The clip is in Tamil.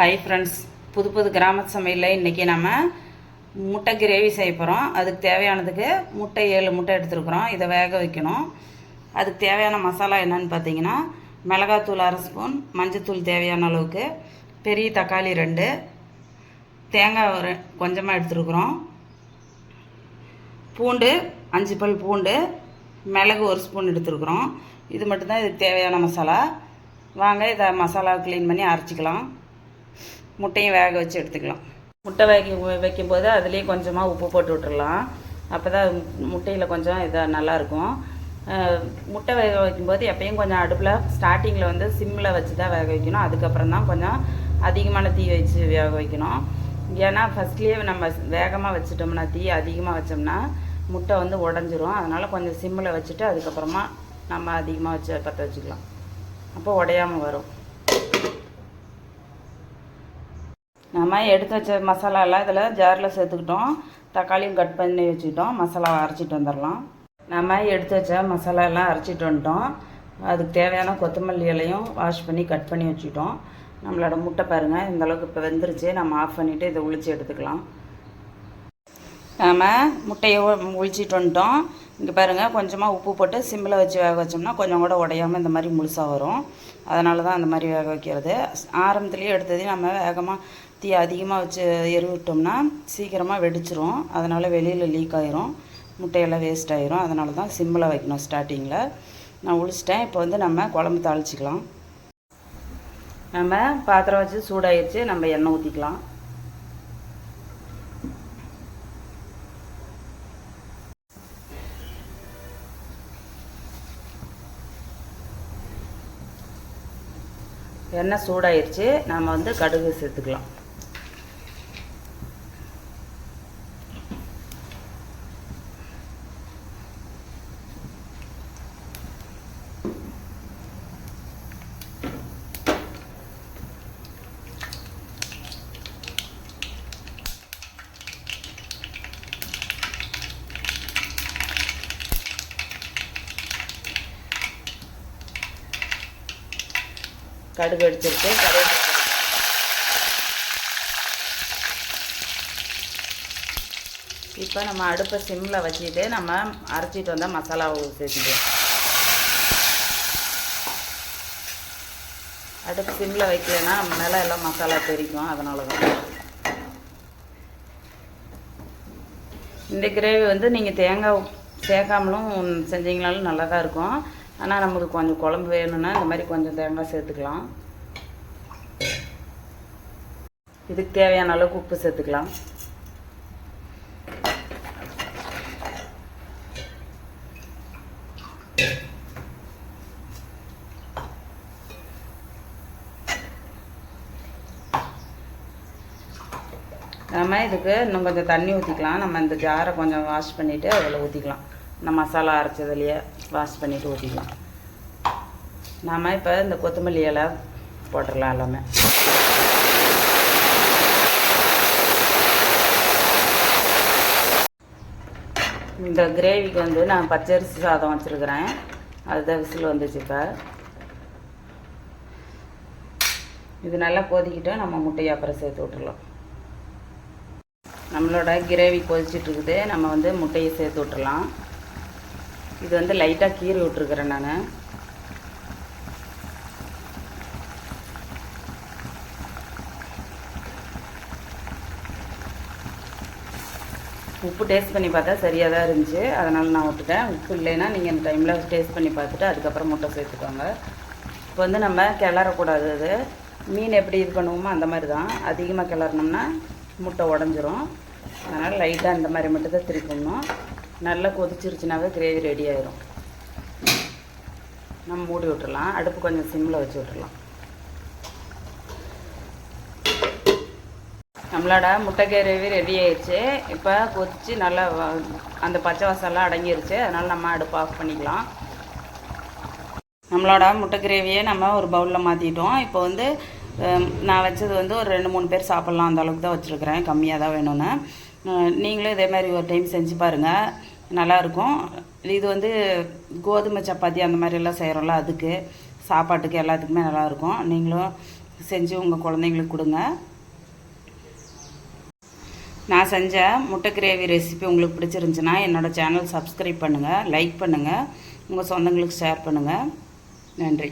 ஹாய் ஃப்ரெண்ட்ஸ் புது புது கிராம சமையலில் இன்றைக்கி நம்ம முட்டை கிரேவி செய்ய போகிறோம் அதுக்கு தேவையானதுக்கு முட்டை ஏழு முட்டை எடுத்துருக்குறோம். இதை வேக வைக்கணும். அதுக்கு தேவையான மசாலா என்னன்னு பார்த்தீங்கன்னா மிளகாத்தூள் அரை ஸ்பூன் மஞ்சத்தூள் தேவையான அளவுக்கு பெரிய தக்காளி ரெண்டு தேங்காய் ஒரு கொஞ்சமாக எடுத்துருக்குறோம். பூண்டு அஞ்சு பல் பூண்டு மிளகு ஒரு ஸ்பூன் எடுத்துருக்குறோம். இது மட்டும்தான் இதுக்கு தேவையான மசாலா. வாங்க இதை மசாலா க்ளீன் பண்ணி அரைச்சிக்கலாம். முட்டையும் வேக வச்சு எடுத்துக்கலாம். முட்டை வேக வைக்கும்போது அதுலேயே கொஞ்சமாக உப்பு போட்டு விட்டுறலாம். அப்போ தான் முட்டையில் கொஞ்சம் இதாக நல்லாயிருக்கும் முட்டை வேக வைக்கும்போது எப்பயும் கொஞ்சம் அடுப்பில் ஸ்டார்டிங்கில் வந்து சிம்மில் வச்சு தான் வேக வைக்கணும். அதுக்கப்புறம் தான் கொஞ்சம் அதிகமான தீ வச்சு வேக வைக்கணும். ஏன்னா ஃபஸ்ட்லேயே நம்ம வேகமாக வச்சிட்டோம்னா தீ அதிகமாக வச்சோம்னா முட்டை வந்து உடஞ்சிரும். அதனால் கொஞ்சம் சிம்மில் வச்சுட்டு அதுக்கப்புறமா நம்ம அதிகமாக வச்சு பற்ற வச்சுக்கலாம். அப்போ உடையாமல் வரும். நம்ம எடுத்து வச்ச மசாலாலாம் இதில் ஜாரில் சேர்த்துக்கிட்டோம். தக்காளியும் கட் பண்ணி வச்சுக்கிட்டோம். மசாலாவை அரைச்சிட்டு வந்துடலாம். நம்ம எடுத்து வச்ச மசாலாலாம் அரைச்சிட்டு வந்துட்டோம். அதுக்கு தேவையான கொத்தமல்லி இலையும் வாஷ் பண்ணி கட் பண்ணி வச்சுக்கிட்டோம். நம்மளோட முட்டை பாருங்கள் இந்த அளவுக்கு இப்போ வெந்துருச்சு. நம்ம ஆஃப் பண்ணிவிட்டு இதை உளிச்சு எடுத்துக்கலாம். நாம் முட்டையை உழிச்சிட்டு வந்துட்டோம். இங்கே பாருங்கள் கொஞ்சமாக உப்பு போட்டு சிம்மில் வச்சு வேக வச்சோம்னா கொஞ்சம் கூட உடையாமல் இந்த மாதிரி முழுசாக வரும். அதனால தான் அந்த மாதிரி வேக வைக்கிறது. ஆரம்பத்துலேயே எடுத்ததையும் நம்ம வேகமாக தீ அதிகமாக வச்சு எருவிட்டோம்னா சீக்கிரமாக வெடிச்சிரும். அதனால் வெளியில் லீக் ஆயிரும். முட்டையெல்லாம் வேஸ்ட் ஆயிரும். அதனால தான் சிம்மில் வைக்கணும் ஸ்டார்டிங்கில் நான் உளிச்சிட்டேன். இப்போ வந்து நம்ம குழம்பு தாளிச்சிக்கலாம். நம்ம பாத்திரம் வச்சு சூடாயிருச்சு. நம்ம எண்ணெய் ஊற்றிக்கலாம் எண்ணெய் சூடாயிருச்சு. நாம் வந்து கடுகு சேர்த்துக்கலாம். கடுகு எடுத்துருக்கேன் கடுகு இப்போ நம்ம அடுப்பை சிம்மில் வச்சுட்டு நம்ம அரைச்சிட்டு வந்தால் மசாலாவை சேர்த்துக்கலாம். அடுப்பு சிம்மில் வைக்கலைன்னா மேலே எல்லாம் மசாலா தெரிக்கும் அதனால தான். இந்த கிரேவி வந்து நீங்கள் தேங்காய் சேர்க்காமலும் செஞ்சீங்களாலும் நல்லா தான் இருக்கும். ஆனால் நமக்கு கொஞ்சம் குழம்பு வேணும்னா இந்த மாதிரி கொஞ்சம் தேங்காய் சேர்த்துக்கலாம். இதுக்கு தேவையான அளவுக்கு உப்பு சேர்த்துக்கலாம். நம்ம இதுக்கு இன்னும் கொஞ்சம் தண்ணி ஊற்றிக்கலாம் நம்ம இந்த ஜாரை கொஞ்சம் வாஷ் பண்ணிவிட்டு அதில் ஊற்றிக்கலாம் இந்த மசாலா அரைச்சதுலையே வாஷ் பண்ணிவிட்டு ஊற்றிக்கலாம் நாம் இப்போ இந்த கொத்தமல்லி இலை போட்டுடலாம் எல்லாமே. இந்த கிரேவிக்கு வந்து நான் பச்சரிசி சாதம் வச்சுருக்கிறேன். அதுதான் விசில் வந்துச்சு இப்போ. இது நல்லா கொதிக்கிட்டு நம்ம முட்டையை அப்புறம் சேர்த்து விட்டுடலாம் நம்மளோட கிரேவி கொதிச்சிட்டு இருக்குது. நம்ம வந்து முட்டையை சேர்த்து விட்டுடலாம் இது வந்து லைட்டாக கீறி விட்டுருக்குறேன் நான். உப்பு டேஸ்ட் பண்ணி பார்த்தா சரியாக தான் இருந்துச்சு. அதனால் நான் விட்டுட்டேன். உப்பு இல்லைன்னா நீங்கள் இந்த டைமில் டேஸ்ட் பண்ணி பார்த்துட்டு அதுக்கப்புறம் முட்டை சேர்த்துக்கோங்க. இப்போ வந்து நம்ம கிளறக்கூடாது அது. மீன் எப்படி இது பண்ணுவோமோ அந்த மாதிரி தான் அதிகமாக கிளறினோம்னா முட்டை உடஞ்சிரும். அதனால் லைட்டாக இந்த மாதிரி மட்டும் தான் திருப்பணும். நல்லா கொதிச்சிருச்சுனாவே கிரேவி ரெடி ஆயிரும். நம்ம மூடி விட்டுடலாம் அடுப்பு கொஞ்சம் சிம்மில் வச்சு விட்டுடலாம் நம்மளோட முட்டை கிரேவி ரெடி ஆயிடுச்சு இப்போ கொதிச்சு நல்லா அந்த பச்சை வாசம்லாம் அடங்கிருச்சு. அதனால் நம்ம அடுப்பு ஆஃப் பண்ணிக்கலாம். நம்மளோட முட்டை கிரேவியை நம்ம ஒரு பவுலில் மாற்றிட்டோம் இப்போ வந்து நான் வச்சது வந்து ஒரு ரெண்டு மூணு பேர் சாப்பிட்லாம். அந்த அளவுக்கு தான் வச்சுருக்கிறேன். கம்மியாக தான் வேணும்னு நீங்களும் இதே மாதிரி ஒரு டைம் செஞ்சு பாருங்கள் நல்லாயிருக்கும். இது வந்து கோதுமை சப்பாத்தி அந்த மாதிரி எல்லாம் செய்கிறோம்ல அதுக்கு சாப்பாட்டுக்கு எல்லாத்துக்குமே நல்லாயிருக்கும். நீங்களும் செஞ்சு உங்கள் குழந்தைங்களுக்கு கொடுங்க. நான் செஞ்ச முட்டை கிரேவி ரெசிபி உங்களுக்கு பிடிச்சிருந்துச்சுன்னா என்னோடய சேனல் சப்ஸ்கிரைப் பண்ணுங்கள் லைக் பண்ணுங்கள் உங்கள் சொந்தங்களுக்கு ஷேர் பண்ணுங்கள் நன்றி.